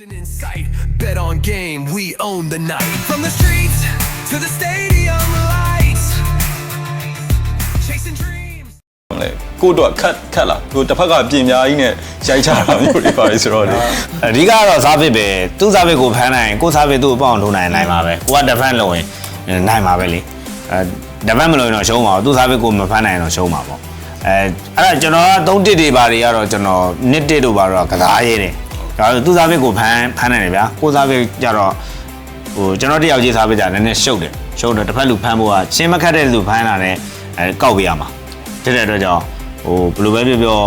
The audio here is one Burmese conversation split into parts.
In sight, bet on game, we own the night. From the streets to the stadium lights, chasing dreams. လေကိုတော့ခတ်ခတ်လာကိုတစ်ဖက်ကပြင်များကြီးနဲ့ရိုက်ချတာမျိုးတွေပါလေဆိုတော့လေအဓိကတော့စားဖစ်ပဲသူ့စားဖစ်ကိုဖမ်းနိုင်ရင်ကိုယ်စားဖစ်သူ့ကိုပေါအောင်ထိုးနိုင်နိုင်ပါပဲကိုကတဖန်လုံရင်နိုင်ပါပဲလေအဲတဖန်မလုံရင်တော့ရှုံးပါဘူးသူ့စားဖစ်ကိုမဖမ်းနိုင်ရင်တော့ရှုံးပါပေါ့အဲအဲ့ဒါကျွန်တော်ကသုံးတစ်တွေပါတွေကတော့ကျွန်တော်နှစ်တစ်တို့ပါတော့ကစားရဲတယ် ဒါဆိုသူ့စားဖစ်ကိုဖမ်းဖမ်းနိုင်တယ်ဗျာကိုယ်စားဖစ်ကြတော့ဟိုကျွန်တော်တယောက်ကြီးစားဖစ်ကြနည်းနည်းရှုပ်တယ်ရှုပ်တော့တစ်ဖက်လူဖမ်းဖို့ကရှင်းမခတ်တဲ့လူဖမ်းတာနဲ့အဲကောက်ပြရမှာတဲ့တဲ့အတွက်ကြောင့်ဟိုဘယ်လိုပဲပြောပြော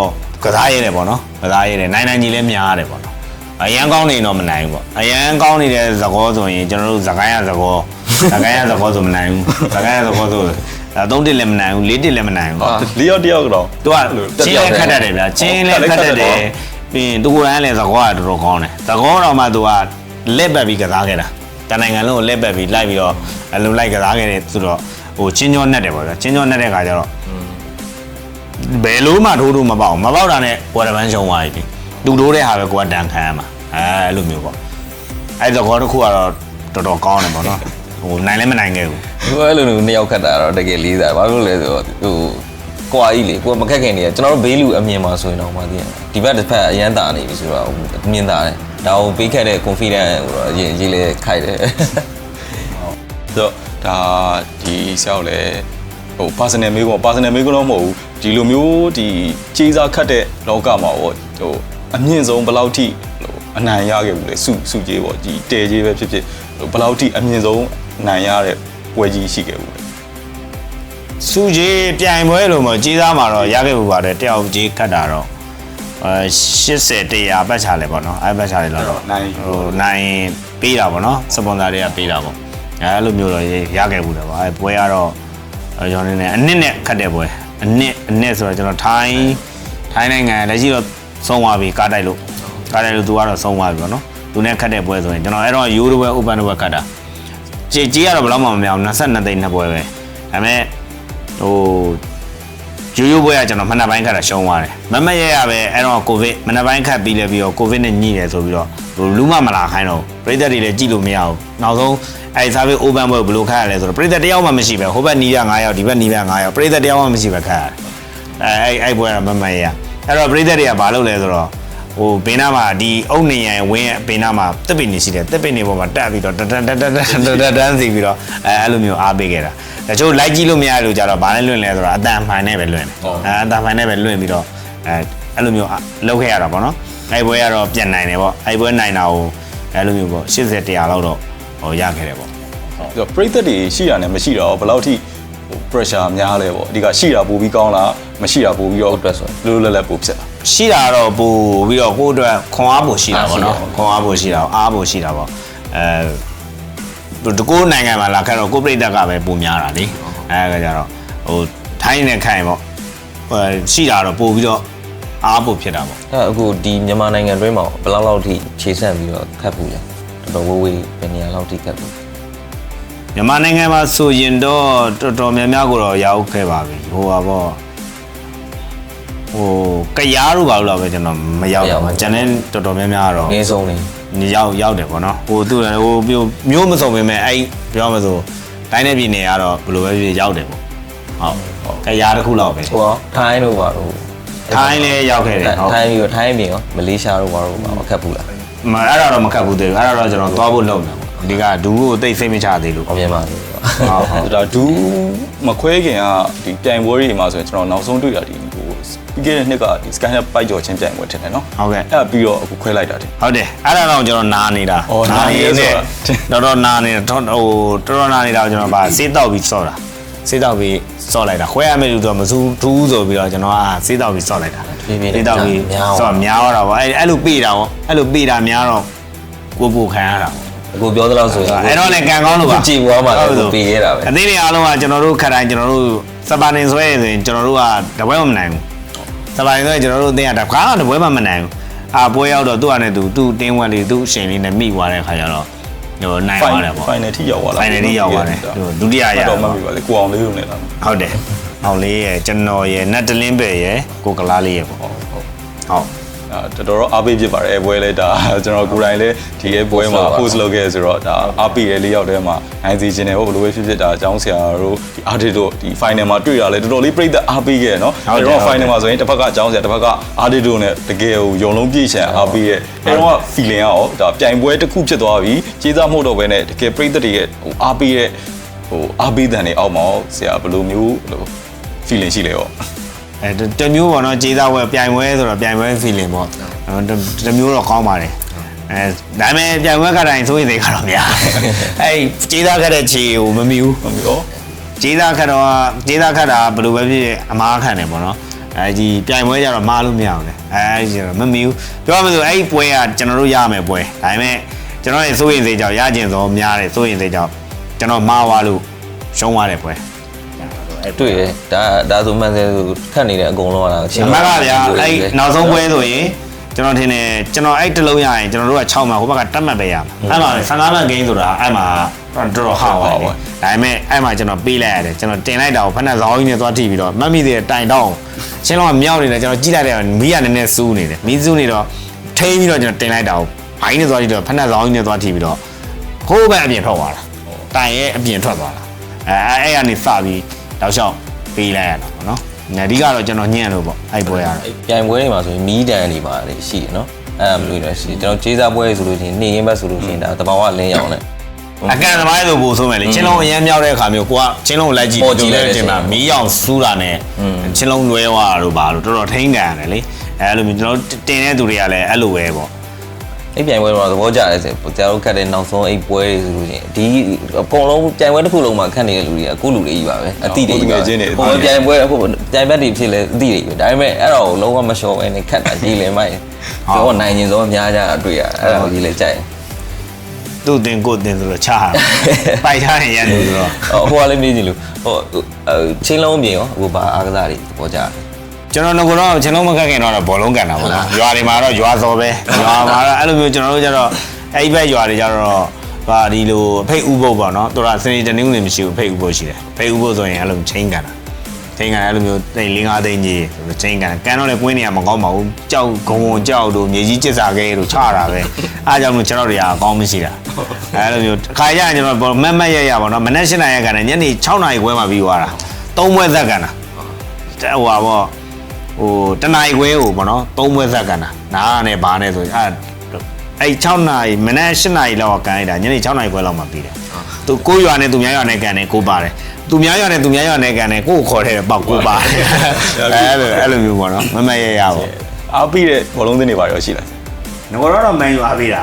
ကစားရဲတယ်ပေါ့နော်ကစားရဲတယ်နိုင်နိုင်ကြီးလည်းများရတယ်ပေါ့နော်အရန်ကောင်းနေတော့မနိုင်ဘူးပေါ့အရန်ကောင်းနေတဲ့ဇကောဆိုရင်ကျွန်တော်တို့ဇကိုင်းရဇကောဇကိုင်းရဇကောဆိုမနိုင်ဘူးဇကိုင်းရဇကောဆိုအဲသုံးတစ်လည်းမနိုင်ဘူးလေးတစ်လည်းမနိုင်ဘူးပေါ့လေးယောက်တစ်ယောက်ကတော့သူကချင်းလည်းခတ်တတ်တယ်ဗျာချင်းလည်းခတ်တတ်တယ် ပြီးရင်သူကိုယ်တိုင်လည်းဇကောကတော်တော်ကောင်းတယ်ဇကောတော့မှသူကလက်ပတ်ပြီးကစားခဲ့တာတန်နိုင်ငံလုံးကိုလက်ပတ်ပြီးလိုက်ပြီးတော့အလုံးလိုက်ကစားခဲ့တယ်ဆိုတော့ဟိုချင်းကျော်နဲ့တယ်ပေါ့ဗျာချင်းကျော်နဲ့တဲ့ခါကျတော့ဘယ်လို့မှထိုးလို့မပေါက်ဘူးမပေါက်တာနဲ့ဝရပန်းရှုံသွားပြီသူထိုးတဲ့ဟာပဲကိုကတန်ခံရမှာအဲအဲ့လိုမျိုးပေါ့အဲ့ဇကောတစ်ခုကတော့တော်တော်ကောင်းတယ်ပေါ့နော်ဟိုနိုင်လည်းမနိုင်ခဲ့ဘူးဟိုအဲ့လိုမျိုးနှစ်ယောက်ခတ်တာတော့တကယ်လေးစားဘာလို့လဲဆိုတော့ဟို ကွာကြီးလေကိုကမခက်ခင်နေရကျွန်တော်တို့ဘေးလူအမြင်မှာဆိုရင်တော့မသိရင်ဒီဘက်တစ်ဖက်အရန်တာနေပြီဆိုတော့မြင်တာတယ်ဒါကိုပေးခဲ့တဲ့ confidence ဟိုတော့ရေးရေးလေခိုက်တယ်ဆိုတော့ဒါဒီဆရာကိုလည်းဟို personal မေးခွန်း personal မေးခွန်းတော့မဟုတ်ဘူးဒီလိုမျိုးဒီကြေးစားခတ်တဲ့လောကမှာပေါ့ဟိုအမြင့်ဆုံးဘယ်လောက်ထိဟိုအနိုင်ရခဲ့ဘူးလေစုစုကြေးပေါ့ဒီတဲကြေးပဲဖြစ်ဖြစ်ဟိုဘယ်လောက်ထိအမြင့်ဆုံးအနိုင်ရတဲ့ပွဲကြီးရှိခဲ့ဘူးလေ စုကြီးပြိုင်ပွဲလို့မကြီးသားမှာတော့ရခဲ့ဘူးပါတယ်တယောက်ကြီးခတ်တာတော့အဲ80တရားပတ်ချာလဲပေါ့နော်အဲပတ်ချာလဲတော့နိုင်ဟိုနိုင်ပေးတာပေါ့နော်စပွန်ဆာတွေကပေးတာပေါ့အဲလိုမျိုးတော့ရခဲ့ဘူးတယ်ပေါ့အဲပွဲကတော့အဲကျွန်တော်နေအနစ်နဲ့ခတ်တဲ့ပွဲအနစ်အနစ်ဆိုတော့ကျွန်တော်ထိုင်းထိုင်းနိုင်ငံလက်ရှိတော့ဆုံးသွားပြီကားတိုက်လို့ကားတိုက်လို့သူကတော့ဆုံးသွားပြီပေါ့နော်သူနဲ့ခတ်တဲ့ပွဲဆိုရင်ကျွန်တော်အဲ့တော့ယူရိုပွဲ open ပွဲခတ်တာကြေကြီးကတော့ဘယ်တော့မှမမြောင်22သိန်းနှစ်ပွဲပဲဒါပေမဲ့ ဟိုရိုးရိုးပွဲကကျွန်တော်မနက်ပိုင်းခတ်တာရှုံးသွားတယ်မမရရပဲအဲ့တော့ကိုဗစ်မနက်ပိုင်းခတ်ပြီးလဲပြီးတော့ကိုဗစ်နဲ့ညှိတယ်ဆိုပြီးတော့ဟိုလူမမလာခိုင်းတော့ဘူးပရိသတ်တွေလည်းကြည့်လို့မရဘူးနောက်ဆုံးအဲ့စားပြီး open ပွဲဘယ်လိုခတ်ရလဲဆိုတော့ပရိသတ်တယောက်မှမရှိပဲဟိုဘက်နီးရ9ယောက်ဒီဘက်နီးရ9ယောက်ပရိသတ်တယောက်မှမရှိပဲခတ်ရတယ်အဲအဲ့အဲ့ပွဲကမမရရအဲ့တော့ပရိသတ်တွေကဘာလုပ်လဲဆိုတော့ ဟိုဘေးနားမှာဒီအုတ်နေရန်ဝင်းရဲ့ဘေးနားမှာတက်ပင်နေရှိတယ်တက်ပင်နေပေါ်မှာတက်ပြီးတော့တတတတတတတန်းစီပြီးတော့အဲအဲ့လိုမျိုးအားပေးခဲ့တာတချို့လိုက်ကြည့်လို့မရလို့ကြတော့ဘာနဲ့လွင့်လဲဆိုတော့အတန်မှန်နဲ့ပဲလွင့်တယ်အဲအတန်မှန်နဲ့ပဲလွင့်ပြီးတော့အဲအဲ့လိုမျိုးလုပ်ခဲ့ရတာပေါ့နော်အဲ့ဘွဲကတော့ပြန်နိုင်တယ်ပေါ့အဲ့ဘွဲနိုင်တာကိုအဲ့လိုမျိုးပေါ့80တရားလောက်တော့ဟိုရခဲ့တယ်ပေါ့ဆိုတော့ပရိသတ်တွေရှိတာနဲ့မရှိတော့ဘယ်လောက်ထိဟို pressure များလဲပေါ့အဓိကရှိတာပိုပြီးကောင်းလားမရှိတာပိုပြီးတော့ဟုတ်တယ်ဆိုလိုလိုလဲလဲပိုဖြစ်တာ ရှိတာတော့ပို့ပြီးတော့ကိုယ့်အတွက်ခွန်အားပို့ရှိတာပေါ့နော်ခွန်အားပို့ရှိတာပေါ့အားပို့ရှိတာပေါ့အဲတကိုးနိုင်ငံမှာလာခက်တော့ကိုယ်ပြိတ္တကပဲပုံများတာလေအဲကကြတော့ဟိုထိုင်းနဲ့ခိုင်ပေါ့ဟိုရှိတာတော့ပို့ပြီးတော့အားပို့ဖြစ်တာပေါ့အဲ့အခုဒီမြန်မာနိုင်ငံတွင်းမှာဘယ်လောက်လောက်ထိခြေဆန့်ပြီးတော့ခတ်ဘူးလဲတော်တော်ဝေးဝေးဘယ်နေရာလောက်ထိခတ်ဘူးမြန်မာနိုင်ငံမှာဆိုရင်တော့တော်တော်များများကိုတော့ရောက်ခဲ့ပါပြီဟိုပါပေါ့ ဟိုကရားတို့ပါလို့တော့ပဲကျွန်တော်မရောက်တော့ဘူးကျန်တဲ့တော်တော်များများကတော့အငင်းဆုံးနေနေရောက်ရောက်တယ်ပေါ့နော်ဟိုသူ့လည်းဟိုမျိုးမျိုးမစုံပေမဲ့အဲ့ပြောမှဆိုတိုင်းတဲ့ပြည်နယ်ကတော့ဘယ်လိုပဲဖြစ်ရောက်တယ်ပေါ့ဟုတ်ကရားတစ်ခုလောက်ပဲဟိုကထိုင်းတို့ပါတော့ထိုင်းလည်းရောက်ခဲ့တယ်ဟုတ်ထိုင်းပြီးတော့ထိုင်းပြင်ရောမလေးရှားတို့ဘာတို့ပါခတ်ဘူးလားမအဲ့ဒါတော့မကတ်ဘူးသေးဘူးအဲ့ဒါတော့ကျွန်တော်သွားဖို့လုပ်နေပေါ့ဒီကဒူးကိုတိတ်စိတ်မချသေးလို့အမြင်ပါဘူးဟုတ်ဟုတ်ဒါဒူးမခွဲခင်ကဒီပြိုင်ပွဲတွေမှာဆိုရင်ကျွန်တော်နောက်ဆုံးတွေ့တာဒီဟို ပြီးခဲ့တဲ့နှစ်ကဒီ Skynet ပိုက်ကြော်ချင်းပြိုင်ပွဲထင်တယ်နော်ဟုတ်ကဲ့အဲ့ပြီးတော့အခုခွဲလိုက်တာတင်ဟုတ်တယ်အဲ့ဒါတော့ကျွန်တော်နာနေတာအော်နာနေတယ်ဆိုတာတော်တော်နာနေတာတော်ဟိုတော်တော်နာနေတာကိုကျွန်တော်ဗာစေးတောက်ပြီးစော့တာစေးတောက်ပြီးစော့လိုက်တာခွဲရမယ်လို့တော့မစူးထူးဆိုပြီးတော့ကျွန်တော်ကစေးတောက်ပြီးစော့လိုက်တာဖြည်းဖြည်းစေးတောက်ပြီးများစော့များတော့ဗောအဲ့အဲ့လိုပေးတာဗောအဲ့လိုပေးတာများတော့ကိုကိုခံရတာဗောအခုပြောသလောက်ဆိုရင်အဲ့တော့လည်းကံကောင်းလို့ပါကြည့်သွားမှာလည်းပေးရတာပဲအသေးတွေအားလုံးကကျွန်တော်တို့ခက်တိုင်းကျွန်တော်တို့စပါနေဆွဲရင်ဆိုရင်ကျွန်တော်တို့ကတပွဲမှမနိုင်ဘူး စပါနေဆွဲရင်ကျွန်တော်တို့အတင်းကတခါတပွဲမှမနိုင်ဘူးအာပွဲရောက်တော့သူ့အနေနဲ့သူသူ့တင်းဝက်လေးသူ့အချိန်လေးနဲ့မိသွားတဲ့ခါကျတော့ဟိုနိုင်သွားတယ်ပေါ့ final ထိရောက်သွားလား final ထိရောက်သွားတယ်ဟိုဒုတိယရတော့မှတ်ပြီပါလေကိုအောင်လေးရုံနဲ့လားဟုတ်တယ်အောင်လေးရယ်ကျွန်တော်ရယ်နတ်တလင်းပဲရယ်ကိုကလားလေးရယ်ပေါ့ဟုတ်ဟုတ်ဟု တ်အဲဒါတော်တော်အားပေးဖြစ်ပါတယ်အဲပွဲလဲဒါကျွန်တော်ကိုယ်တိုင်လဲဒီရဲ့ပွဲမှာ host လုပ်ခဲ့ဆိုတော့ဒါအားပေးတဲ့လေးယောက်တည်းမှာနိုင်စီခြင်းတယ်ဟုတ်ဘယ်လိုပဲဖြစ်ဖြစ်ဒါအကြောင်းဆရာတို့ဒီ artist တို့ဒီ final မှာတွေ့ရလဲတော်တော်လေးပြည့်သက်အားပေးခဲ့နော်ဟုတ်တယ်အဲ့တော့ဟုတ်တယ် final မှာဆိုရင်တစ်ဖက်ကအကြောင်းဆရာတစ်ဖက်က artist တို့နဲ့တကယ်ကိုယုံလုံးပြည့်ချင်အားပေးရဲ့အဲ့တော့ feeling ရောဒါပြိုင်ပွဲတစ်ခုဖြစ်သွားပြီကျေးဇူးမှုတော့ပဲနဲ့တကယ်ပြည့်သက်တွေရဲ့ဟိုအားပေးတဲ့ဟိုအားပေးတဲ့နေအောက်မှာဆရာဘယ်လိုမျိုးဟို feeling ရှိလဲရော အဲတတစ်မျိုးပေါ့နော်ကြေးသားဝဲပြိုင်ပွဲဆိုတော့ပြိုင်ပွဲ feeling ပေါ့အဲတတစ်မျိုးတော့ကောင်းပါတယ်အဲဒါပေမဲ့ပြိုင်ပွဲခါတိုင်းဆိုရင်တွေကတော့များအဲကြေးသားခက်တဲ့ခြေကိုမမီဘူးဟုတ်ပြီရောကြေးသားခက်တော့ကြေးသားခက်တာဘယ်လိုပဲဖြစ်ဖြစ်အမားခံတယ်ပေါ့နော်အဲဒီပြိုင်ပွဲကြတော့မားလို့မရအောင်လေအဲဒီကျတော့မမီဘူးပြောမှဆိုအဲ့ဒီပွဲကကျွန်တော်တို့ရမယ်ပွဲဒါပေမဲ့ကျွန်တော်ရဲ့စိုးရင်စိတ်ကြောင့်ရကျင်သောများတယ်စိုးရင်စိတ်ကြောင့်ကျွန်တော်မှားသွားလို့ရှုံးသွားတယ်ပွဲ တွေ့ရဒါဒါဆိုမှန်တယ်ဆိုခတ်နေတဲ့အကုန်လုံးကလားအမကဗျာအဲ့နောက်ဆုံးပွဲဆိုရင်ကျွန်တော်ထင်တယ်ကျွန်တော်အဲ့တစ်လုံးရရင်ကျွန်တော်တို့က6မှတ်ဟိုဘက်ကတက်မှတ်ပဲရမှာအဲ့မှာ15မှတ်ဂိမ်းဆိုတာအဲ့မှာတော်တော်ဟောက်ပါတယ်ဒါပေမဲ့အဲ့မှာကျွန်တော်ပေးလိုက်ရတယ်ကျွန်တော်တင်လိုက်တာကိုဖက်နဲ့ဇောင်းကြီးနဲ့သွားထိပြီးတော့မတ်မိတဲ့တိုင်တောင်းချင်းလုံးကမြောက်နေတယ်ကျွန်တော်ကြည့်လိုက်တယ်မီးကနည်းနည်းစူးနေတယ်မီးစူးနေတော့ထိန်းပြီးတော့ကျွန်တော်တင်လိုက်တာကိုဘိုင်းနဲ့သွားကြည့်တော့ဖက်နဲ့ဇောင်းကြီးနဲ့သွားထိပြီးတော့ဟိုးဘက်အပြင်ထွက်သွားတာတိုင်ရဲ့အပြင်ထွက်သွားတာအဲအဲ့အဲ့ကနေစပြီး တောက်လျှောက်ပေးလိုက်ရတာပေါ့နော်အဓိကတော့ကျွန်တော်ညံ့လို့ပေါ့အဲ့ပွဲရတာပြိုင်ပွဲတွေမှာဆိုရင်မီးတန်တွေပါတယ်ရှိတယ်နော်အဲ့ဒါမျိုးတွေရှိတယ်ကျွန်တော်ခြေစားပွဲဆိုလို့ရှိရင်နေရင်ဘက်ဆိုလို့ရှိရင်ဒါတဘာဝလင်းရောင်နဲ့အကန်သမားဆိုပို့ဆိုမယ်လေချင်းလုံးအရမ်းမြောက်တဲ့အခါမျိုးကိုကချင်းလုံးလိုက်ကြည့်ပေါ်ကြည့်လိုက်တဲ့တင်မှာချိန်မှာမီးရောင်စူးတာနဲ့ချင်းလုံးလွဲသွားတာတို့ပါလို့တော်တော်ထိန်းကန်ရတယ်လေအဲလိုမျိုးကျွန်တော်တို့တင်တဲ့သူတွေကလည်းအဲ့လိုပဲပေါ့ အဲ့ပြိုင်ပွဲတော့သဘောကျတယ်ဆိုကျွန်တော်တို့ခတ်တဲ့နောက်ဆုံးအဲ့ပွဲတွေဆိုလို့ရှိရင်ဒီအကုန်လုံးပြိုင်ပွဲတစ်ခုလုံးမှာခတ်နေတဲ့လူတွေကအခုလူတွေကြီးပါပဲအတိတွေကြီးပါဟိုပြိုင်ပွဲအခုပြိုင်ဘက်တွေဖြစ်လဲအတိတွေပဲဒါပေမဲ့အဲ့တော့လုံးဝမလျှော်ဘဲနဲ့ခတ်တာကြီးလဲမိုက်ကျွန်တော်နိုင်ရင်ဆုံးအများကြတာတွေ့ရအဲ့ဒါကိုကြီးလဲကြိုက်သူ့တင်ကိုယ်တင်ဆိုတော့ချာပိုက်ထားရင်ရန်လို့ဆိုတော့ဟိုကလည်းမေးကြည့်လို့ဟိုချင်းလုံးပြင်ရောအခုဘာအားကစားတွေသဘောကျတယ် ကျွန်တော်ငကတော့ချင်းလုံးမခက်ခင်တော့ဘောလုံးကန်တာပေါ့နော်ရွာတွေမှာတော့ရွာစော်ပဲရွာမှာတော့အဲ့လိုမျိုးကျွန်တော်တို့ကျတော့အဲ့ဒီဘက်ရွာတွေကျတော့ဟာဒီလိုအဖိတ်ဥပုပ်ပေါ့နော်သူကစနေတနင်္ဂနွေမရှိဘူးဖိတ်ဥပုပ်ရှိတယ်ဖိတ်ဥပုပ်ဆိုရင်အဲ့လိုချင်းကန်တာချင်းကန်အဲ့လိုမျိုးတိတ်၄၅သိန်းကြီးဆိုတော့ချင်းကန်ကန်တော့လေကွင်းနေရမကောင်းပါဘူးကြောက်ဂုံဂုံကြောက်တို့မြေကြီးကျစ်စာခဲတို့ချတာပဲအားကြောင့်မို့ကျွန်တော်တို့ကအကောင်းမရှိတာအဲ့လိုမျိုးခါရရင်ကျွန်တော်မက်မက်ရရပါတော့မနေ့၈နာရီကန်တယ်ညနေ6နာရီခွဲမှပြီးသွားတာသုံးပွဲသက်ကန်တာဟိုပါပေါ့ ဟိုတနာရီခွဲကိုပေါ့နော်သုံးပွဲသက်ကန်တာနားနဲ့ဘာနဲ့ဆိုရင်အဲ့အဲ့6နာရီမနေ့8နာရီလောက်ကကန်လိုက်တာညနေ6နာရီခွဲလောက်မှပြီးတယ်သူကိုရွာနဲ့သူများရွာနဲ့ကန်တယ်ကိုပါတယ်သူများရွာနဲ့သူများရွာနဲ့ကန်တယ်ကိုကိုခေါ်တဲ့ပေါက်ကိုပါတယ်အဲ့လိုအဲ့လိုမျိုးပေါ့နော်မမရရပေါ့အားပြီးတဲ့ဘောလုံးသင်းတွေပါရောရှိလား ငကောတော့မန်ယူအားပေးတာ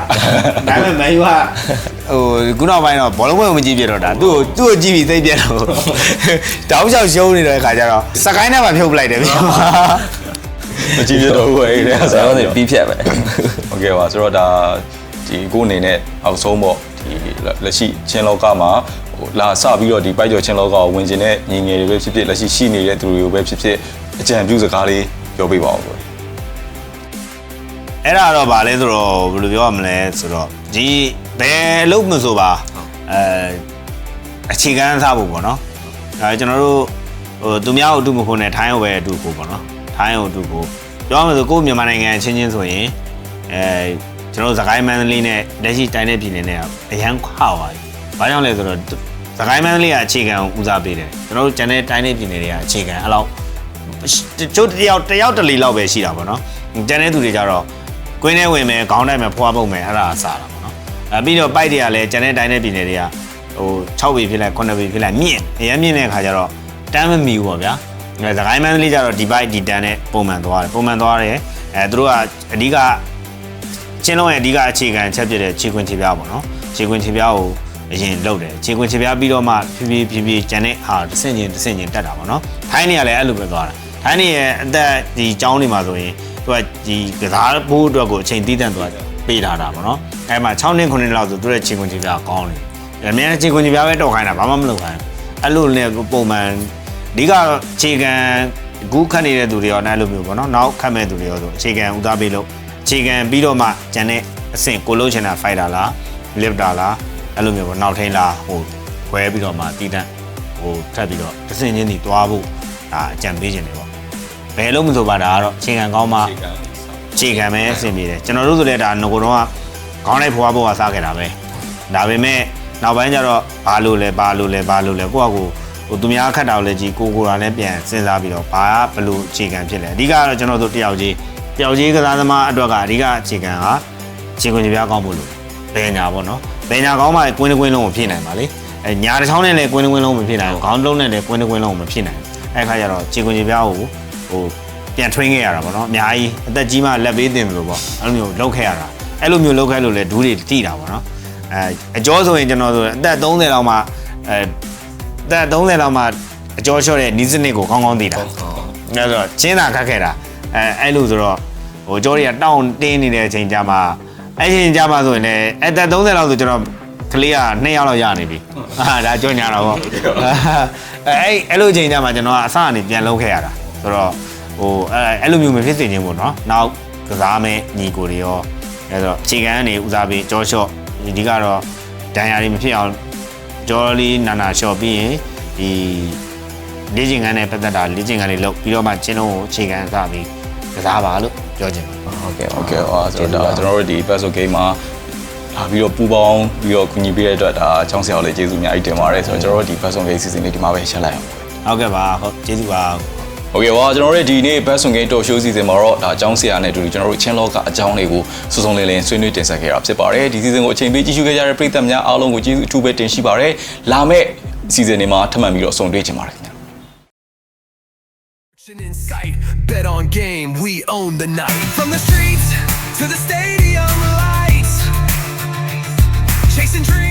ဒါပေမဲ့မန်ယူကဟိုခုနောက်ပိုင်းတော့ဘောလုံးပွဲကိုမကြည့်ပြတော့တာသူ့ကိုသူ့ကိုကြည့်ပြီးသိပြတ်တော့တောင်းလျှောက်ရှုံးနေတဲ့ခါကျတော့စကိုင်းနဲ့မှဖြုတ်ပလိုက်တယ်ဗျာ မကြည့်ပြတော့ဘူးအဲ့ဒါ ဆ ဆို ရာ တော့ တို့ပြီးဖြတ်ပဲ โอเคပါဆိုတော့ဒါဒီကိုအနေနဲ့အောက်ဆုံးပေါ့ဒီလက်ရှိချင်းလောကမှာဟိုလာစပြီးတော့ဒီပိုက်ကျော်ချင်းလောကကိုဝင်ကျင်တဲ့ညီငယ်တွေပဲဖြစ်ဖြစ်လက်ရှိရှိနေတဲ့သူတွေကိုပဲဖြစ်ဖြစ်အကြံပြုစကားလေးပြောပြပါဦးကို အဲ့ဒါတော့ဗာလဲဆိုတော့ဘယ်လိုပြောရမလဲဆိုတော့ဒီဘယ်အလုပ်မဆိုပါအဲအခြေခံစားဖို့ပေါ့နော်အဲကျွန်တော်တို့ဟိုသူများကိုအတူမဖို့နဲ့ထိုင်းကိုပဲအတူဖို့ပေါ့နော်ထိုင်းကိုအတူဖို့ပြောရမယ်ဆိုကိုယ့်မြန်မာနိုင်ငံအချင်းချင်းဆိုရင်အဲကျွန်တော်တို့စကိုင်းမန္တလေးနဲ့လက်ရှိတိုင်းတဲ့ပြည်နယ်နဲ့အရန်ခွာသွားပြီ။ဘာကြောင့်လဲဆိုတော့စကိုင်းမန္တလေးကအခြေခံကိုဦးစားပေးတယ်ကျွန်တော်တို့ကျန်တဲ့တိုင်းတဲ့ပြည်နယ်တွေကအခြေခံအဲ့လောက်ကျုပ်တယောက်တယောက်တလီလောက်ပဲရှိတာပေါ့နော်ကျန်တဲ့သူတွေကြတော့ ကွင်းထဲဝင်မယ်ခေါင်းတိုက်မယ်ဖွာပုတ်မယ်အဲ့ဒါအစားတာပေါ့နော်အဲပြီးတော့ပိုက်တွေကလည်းကျန်တဲ့တိုင်းတဲ့ပြည်နယ်တွေကဟို6ပေဖြစ်လိုက်9ပေဖြစ်လိုက်မြင့်အရင်မြင့်တဲ့အခါကျတော့တမ်းမမီဘူးပေါ့ဗျာအဲစကိုင်းမန်းလေးကြတော့ဒီပိုက်ဒီတန်းနဲ့ပုံမှန်သွားတယ်ပုံမှန်သွားတယ်အဲသူတို့ကအဓိကချင်းလုံးရဲ့အဓိကအခြေခံချက်ဖြစ်တဲ့ခြေခွင်ခြေပြားပေါ့နော်ခြေခွင်ခြေပြားကိုအရင်လုတ်တယ်ခြေခွင်ခြေပြားပြီးတော့မှဖြည်းဖြည်းဖြည်းဖြည်းကျန်တဲ့ဟာတစ်ဆင့်ချင်းတစ်ဆင့်ချင်းတက်တာပေါ့နော်ထိုင်းနေရလည်းအဲ့လိုပဲသွားတာထိုင်းနေရဲ့အသက်ဒီကျောင်းတွေမှာဆိုရင် သူကဒီကစားဖို့အတွက်ကိုအချိန်တည်တံ့သူကပေးထားတာပေါ့နော်အဲမှာ6နှစ်9နှစ်လောက်ဆိုသူရဲ့ချိန်ခွင်ချိန်ပြကောင်းတယ်အများနဲ့ချိန်ခွင်ချိန်ပြပဲတော်ခိုင်းတာဘာမှမလုပ်ခိုင်းအဲ့လိုနဲ့ပုံမှန်အဓိကခြေခံဂူးခတ်နေတဲ့သူတွေရောအဲ့လိုမျိုးပေါ့နော်နောက်ခတ်မဲ့သူတွေရောဆိုအခြေခံဥသားပေးလို့အခြေခံပြီးတော့မှကျန်တဲ့အဆင့်ကိုလုံးချင်တာဖိုက်တာလားလစ်တာလားအဲ့လိုမျိုးပေါ့နောက်ထိန်လားဟိုခွဲပြီးတော့မှတည်တံ့ဟိုထပ်ပြီးတော့တစ်စင်ချင်းစီတွားဖို့ဒါအကြံပေးခြင်းတယ်ပေါ့ ဘယ်လို့မဆိုပါဒါကတော့အချိန်ခံကောင်းမှအခြေခံပဲအဆင်ပြေတယ်ကျွန်တော်တို့ဆိုလည်းဒါငကိုတော့ကခေါင်းလိုက်ဖွားဖို့ကစားခဲ့တာပဲဒါပေမဲ့နောက်ပိုင်းကျတော့ဘာလို့လဲဘာလို့လဲဘာလို့လဲကိုယ့်အကူဟိုသူများခတ်တာကိုလည်းကြီးကိုကိုယ်တိုင်လည်းပြန်စဉ်းစားပြီးတော့ဘာဘလို့အခြေခံဖြစ်လဲအဓိကကတော့ကျွန်တော်တို့တယောက်ကြီးတယောက်ကြီးကစားသမားအတွက်ကအဓိကအခြေခံကခြေခွင်ကြပြားကောင်းဖို့လို့ဘယ်ညာပေါ့နော်ဘယ်ညာကောင်းမှကွင်းတစ်ကွင်းလုံးကိုဖြည့်နိုင်ပါလေအဲညာတစ်ချောင်းနဲ့လည်းကွင်းတစ်ကွင်းလုံးမဖြည့်နိုင်ဘူးခေါင်းတစ်လုံးနဲ့လည်းကွင်းတစ်ကွင်းလုံးကိုမဖြည့်နိုင်ဘူးအဲခါကျတော့ခြေခွင်ကြပြားကို ဟိုပြန်ထွင်းခဲ့ရတာပေါ့နော်အများကြီးအသက်ကြီးမှလက်ပေးတင်တယ်လို့ပေါ့အဲ့လိုမျိုးလောက်ခဲ့ရတာအဲ့လိုမျိုးလောက်ခဲ့လို့လဲဒူးတွေတိတာပေါ့နော်အဲအကျော်ဆိုရင်ကျွန်တော်ဆိုအသက်30လောက်မှအဲအသက်30လောက်မှအကျော်လျှော့တဲ့နီးစနစ်ကိုကောင်းကောင်းသိတာအဲ့ဆိုတော့ချင်းသာခတ်ခဲ့တာအဲအဲ့လိုဆိုတော့ဟိုကျော်တွေကတောင်းတင်းနေတဲ့အချိန်ကြမှာအဲ့ချိန်ကြမှာဆိုရင်လည်းအသက်30လောက်ဆိုကျွန်တော်ကလေးက2ယောက်လောက်ရနေပြီဟာဒါကြောညာတော့ပေါ့အဲအဲ့အဲ့လိုချိန်ကြမှာကျွန်တော်ကအစကနေပြန်လုံးခဲ့ရတာ ဆိုတော့ ဟိုအဲအဲ့လိုမျိုးမဖြစ်စေချင်ဘူးเนาะနောက်ကစားမဲ့ညီကိုတွေရောအဲဆိုတော့ခြေကန်းကနေဦးစားပေးကြောရှော့ဒီကတော့ဒဏ်ရာတွေမဖြစ်အောင်ကြောလေးနာနာရှော့ပြီးရင်ဒီလေ့ကျင့်ခန်းနဲ့ပတ်သက်တာလေ့ကျင့်ခန်းလေးလုပ်ပြီးတော့မှကျင်းလုံးကိုခြေကန်းစားပြီးကစားပါလို့ပြောချင်ပါတယ် ဟုတ်ကဲ့ โอเคအော်ဆိုတော့ဒါကျွန်တော်တို့ဒီ Paso Game မှာလာပြီးတော့ပူပေါင်းပြီးတော့ကူညီပေးတဲ့အတွက်ဒါအကြောင်းဆရာကိုလည်းကျေးဇူးအများကြီးတင်ပါတယ်ဆိုတော့ကျွန်တော်တို့ဒီ Paso Game season လေးဒီမှာပဲရှင်းလိုက်အောင် ဟုတ်ကဲ့ပါဟုတ်ကျေးဇူးပါ โอเคပါကျွန်တော်တို့ဒီနေ့ Paso Game Talk Show season မှာတော့ဒါအကြောင်းဆရာနဲ့အတူတူကျွန်တော်တို့ချင်းလောကအကြောင်းလေးကိုစုစုံလင်လင်ဆွေးနွေးတင်ဆက်ခဲ့တာဖြစ်ပါတယ်ဒီ season ကိုအချိန်ပေးကြည့်ရှုခဲ့ကြတဲ့ပရိသတ်များအားလုံးကိုကျေးဇူးအထူးပဲတင်ရှိပါတယ်လာမယ့် season တွေမှာထပ်မံပြီးတော့ဆုံတွေ့ကြပါရခင်ဗျာ In sight, bet on game, we own the night. From the streets to the stadium lights, chasing dreams.